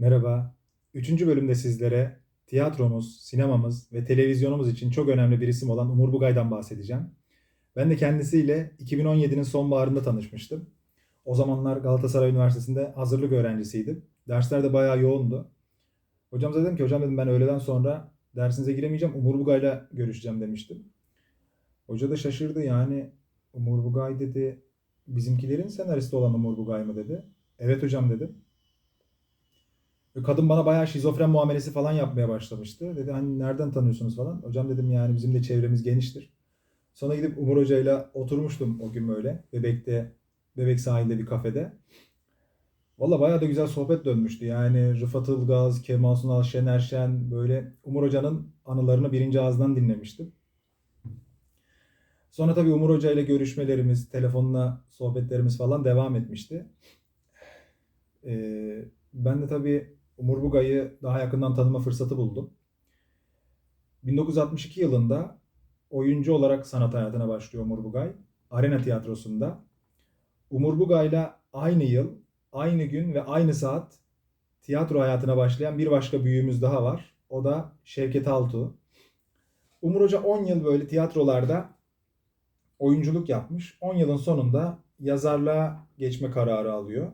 Merhaba. Üçüncü bölümde sizlere tiyatromuz, sinemamız ve televizyonumuz için çok önemli bir isim olan Umur Bugay'dan bahsedeceğim. Ben de kendisiyle 2017'nin sonbaharında tanışmıştım. O zamanlar Galatasaray Üniversitesi'nde hazırlık öğrencisiydim. Dersler de bayağı yoğundu. Hocamıza dedim ki hocam dedim ben öğleden sonra dersinize giremeyeceğim. Umur Bugay'la görüşeceğim demiştim. Hoca da şaşırdı yani Umur Bugay dedi bizimkilerin senaristi olan Umur Bugay mı dedi. Evet hocam dedim. Kadın bana bayağı şizofren muamelesi falan yapmaya başlamıştı. Dedi hani nereden tanıyorsunuz falan. Hocam dedim yani bizim de çevremiz geniştir. Sonra gidip Umur Hoca'yla oturmuştum o gün böyle. Bebek'te, Bebek sahilde bir kafede. Valla bayağı da güzel sohbet dönmüştü. Yani Rıfat Ilgaz, Kemal Sunal, Şener Şen böyle Umur Hoca'nın anılarını birinci ağızdan dinlemiştim. Sonra tabii Umur Hoca ile görüşmelerimiz, telefonla sohbetlerimiz falan devam etmişti. Ee, ben de tabii Umur Bugay'ı daha yakından tanıma fırsatı buldum. 1962 yılında oyuncu olarak sanat hayatına başlıyor Umur Bugay. Arena Tiyatrosu'nda. Umur Bugay'la aynı yıl, aynı gün ve aynı saat tiyatro hayatına başlayan bir başka büyüğümüz daha var. O da Şevket Altuğ. Umur Hoca 10 yıl böyle tiyatrolarda oyunculuk yapmış. 10 yılın sonunda yazarlığa geçme kararı alıyor.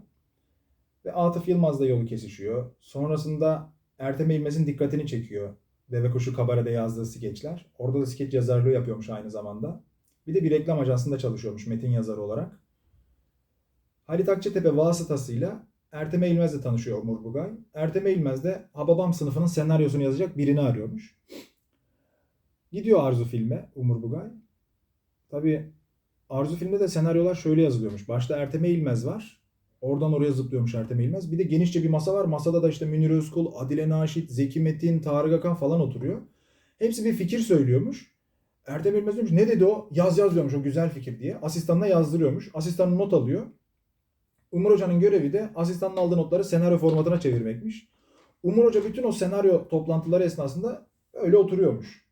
Ve Atıf Yılmaz'la yolu kesişiyor. Sonrasında Ertem İlmez'in dikkatini çekiyor. Deve Kuşu Kabare'de yazdığı skeçler. Orada da skeç yazarlığı yapıyormuş aynı zamanda. Bir de bir reklam ajansında çalışıyormuş metin yazarı olarak. Halit Akçatepe vasıtasıyla Ertem İlmez'le tanışıyor Umur Bugay. Ertem İlmez de Hababam sınıfının senaryosunu yazacak birini arıyormuş. Gidiyor Arzu filme Umur Bugay. Tabii Arzu filmde de senaryolar şöyle yazılıyormuş. Başta Ertem İlmez var. Oradan oraya zıplıyormuş Ertem İlmez. Bir de genişçe bir masa var. Masada da işte Münir Özkul, Adile Naşit, Zeki Metin, Tarık Akan falan oturuyor. Hepsi bir fikir söylüyormuş. Ertem İlmez diyormuş ne dedi o? Yaz yaz diyormuş o güzel fikir diye. Asistanına yazdırıyormuş. Asistanı not alıyor. Umur Hoca'nın görevi de asistanın aldığı notları senaryo formatına çevirmekmiş. Umur Hoca bütün o senaryo toplantıları esnasında öyle oturuyormuş.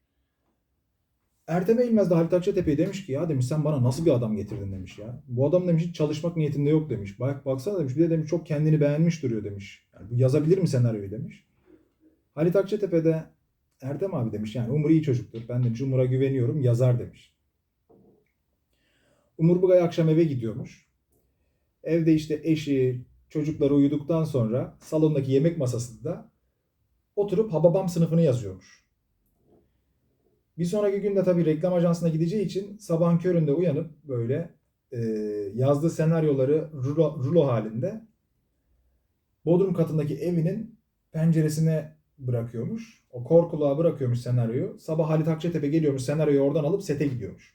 Ertem İlmez de Halit Akçatepe'ye demiş ki ya demiş sen bana nasıl bir adam getirdin demiş ya. Bu adam demiş hiç çalışmak niyetinde yok demiş. Bak baksana demiş bir de demiş çok kendini beğenmiş duruyor demiş. Yani bu yazabilir mi senaryoyu demiş. Halit Akçatepe de Ertem abi demiş yani Umur iyi çocuktur. Ben demiş Umur'a güveniyorum yazar demiş. Umur Bugay akşam eve gidiyormuş. Evde işte eşi, çocukları uyuduktan sonra salondaki yemek masasında oturup Hababam sınıfını yazıyormuş. Bir sonraki günde tabii reklam ajansına gideceği için sabahın köründe uyanıp böyle e, yazdığı senaryoları rulo, rulo halinde Bodrum katındaki evinin penceresine bırakıyormuş. O korkuluğa bırakıyormuş senaryoyu. Sabah Halit Akçatepe geliyormuş senaryoyu oradan alıp sete gidiyormuş.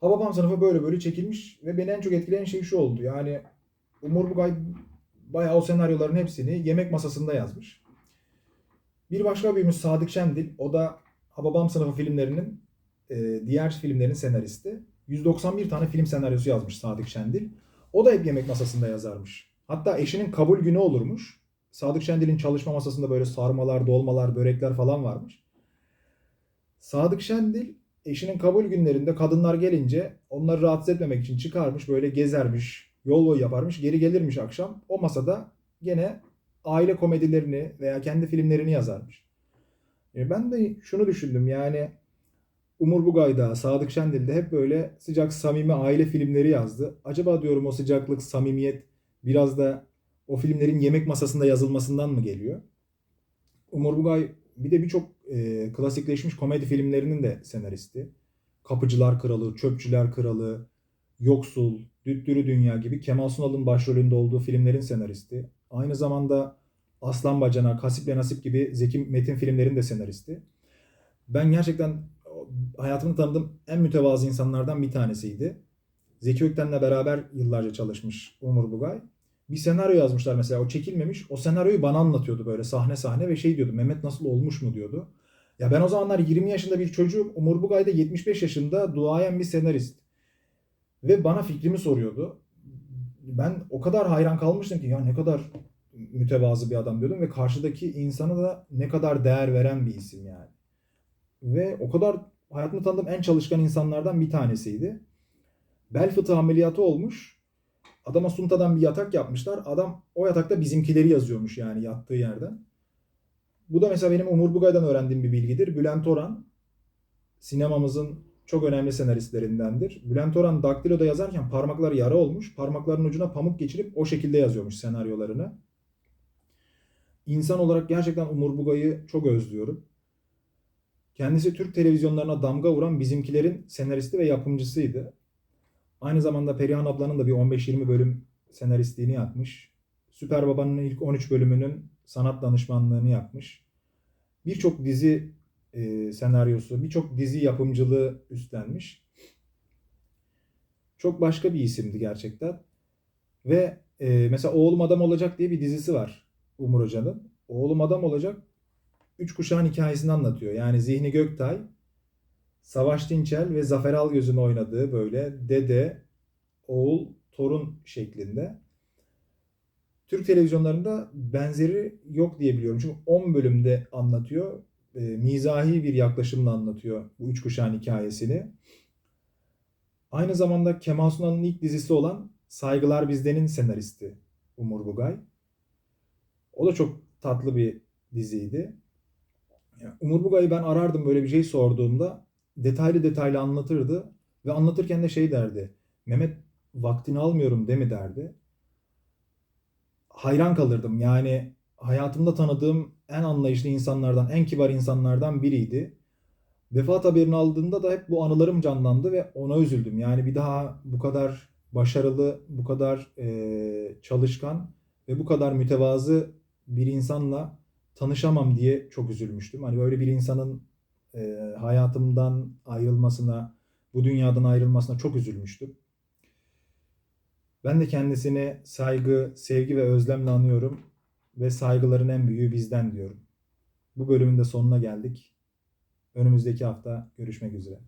Hababam sınıfı böyle böyle çekilmiş ve beni en çok etkileyen şey şu oldu. Yani Umur Bugay bayağı o senaryoların hepsini yemek masasında yazmış. Bir başka büyüğümüz Sadık Şendil. O da Hababam sınıfı filmlerinin e, diğer filmlerin senaristi. 191 tane film senaryosu yazmış Sadık Şendil. O da hep yemek masasında yazarmış. Hatta eşinin kabul günü olurmuş. Sadık Şendil'in çalışma masasında böyle sarmalar, dolmalar, börekler falan varmış. Sadık Şendil eşinin kabul günlerinde kadınlar gelince onları rahatsız etmemek için çıkarmış böyle gezermiş, yol boyu yaparmış, geri gelirmiş akşam. O masada gene aile komedilerini veya kendi filmlerini yazarmış. E, Ben de şunu düşündüm yani Umur Bugay'da, Sadık Şendil'de hep böyle sıcak, samimi aile filmleri yazdı. Acaba diyorum o sıcaklık, samimiyet biraz da o filmlerin yemek masasında yazılmasından mı geliyor? Umur Bugay bir de birçok e, klasikleşmiş komedi filmlerinin de senaristi. Kapıcılar Kralı, Çöpçüler Kralı, Yoksul, Düttürü Dünya gibi Kemal Sunal'ın başrolünde olduğu filmlerin senaristi. Aynı zamanda Aslan Bacanak, Hasip ve Nasip gibi Zeki Metin filmlerin de senaristi. Ben gerçekten hayatımda tanıdığım en mütevazı insanlardan bir tanesiydi. Zeki Ökten'le beraber yıllarca çalışmış Umur Bugay. Bir senaryo yazmışlar mesela o çekilmemiş. O senaryoyu bana anlatıyordu böyle sahne sahne ve şey diyordu Mehmet nasıl olmuş mu diyordu. Ya ben o zamanlar 20 yaşında bir çocuğum. Umur Bugay da 75 yaşında duayen bir senarist. Ve bana fikrimi soruyordu. Ben o kadar hayran kalmıştım ki ya ne kadar mütevazı bir adam diyordum ve karşıdaki insana da ne kadar değer veren bir isim yani. Ve o kadar hayatımda tanıdığım en çalışkan insanlardan bir tanesiydi. Bel fıtığı ameliyatı olmuş. Adama suntadan bir yatak yapmışlar. Adam o yatakta bizimkileri yazıyormuş yani yattığı yerden. Bu da mesela benim Umur Bugay'dan öğrendiğim bir bilgidir. Bülent Orhan sinemamızın çok önemli senaristlerindendir. Bülent Orhan Daktilo'da yazarken parmakları yara olmuş. Parmaklarının ucuna pamuk geçirip o şekilde yazıyormuş senaryolarını. İnsan olarak gerçekten Umur Bugay'ı çok özlüyorum. Kendisi Türk televizyonlarına damga vuran bizimkilerin senaristi ve yapımcısıydı. Aynı zamanda Perihan ablanın da bir 15-20 bölüm senaristliğini yapmış. Süper Baba'nın ilk 13 bölümünün sanat danışmanlığını yapmış. Birçok dizi e, senaryosu, birçok dizi yapımcılığı üstlenmiş. Çok başka bir isimdi gerçekten. Ve e, mesela Oğlum Adam Olacak diye bir dizisi var Umur Hoca'nın. Oğlum Adam Olacak üç kuşağın hikayesini anlatıyor. Yani Zihni Göktay, Savaş Dinçel ve Zafer Algöz'ün oynadığı böyle dede, oğul, torun şeklinde. Türk televizyonlarında benzeri yok diye biliyorum. Çünkü 10 bölümde anlatıyor. E, mizahi bir yaklaşımla anlatıyor bu üç kuşağın hikayesini. Aynı zamanda Kemal Sunal'ın ilk dizisi olan Saygılar Bizden'in senaristi Umur Bugay. O da çok tatlı bir diziydi. Yani Umur Bugay'ı ben arardım böyle bir şey sorduğumda detaylı detaylı anlatırdı ve anlatırken de şey derdi. Mehmet vaktini almıyorum mi derdi. Hayran kalırdım. Yani hayatımda tanıdığım en anlayışlı insanlardan, en kibar insanlardan biriydi. Vefat haberini aldığında da hep bu anılarım canlandı ve ona üzüldüm. Yani bir daha bu kadar başarılı, bu kadar eee, çalışkan ve bu kadar mütevazı bir insanla tanışamam diye çok üzülmüştüm. Hani böyle bir insanın eee, hayatımdan ayrılmasına, bu dünyadan ayrılmasına çok üzülmüştüm. Ben de kendisini saygı, sevgi ve özlemle anıyorum ve saygıların en büyüğü bizden diyorum. Bu bölümün de sonuna geldik. Önümüzdeki hafta görüşmek üzere.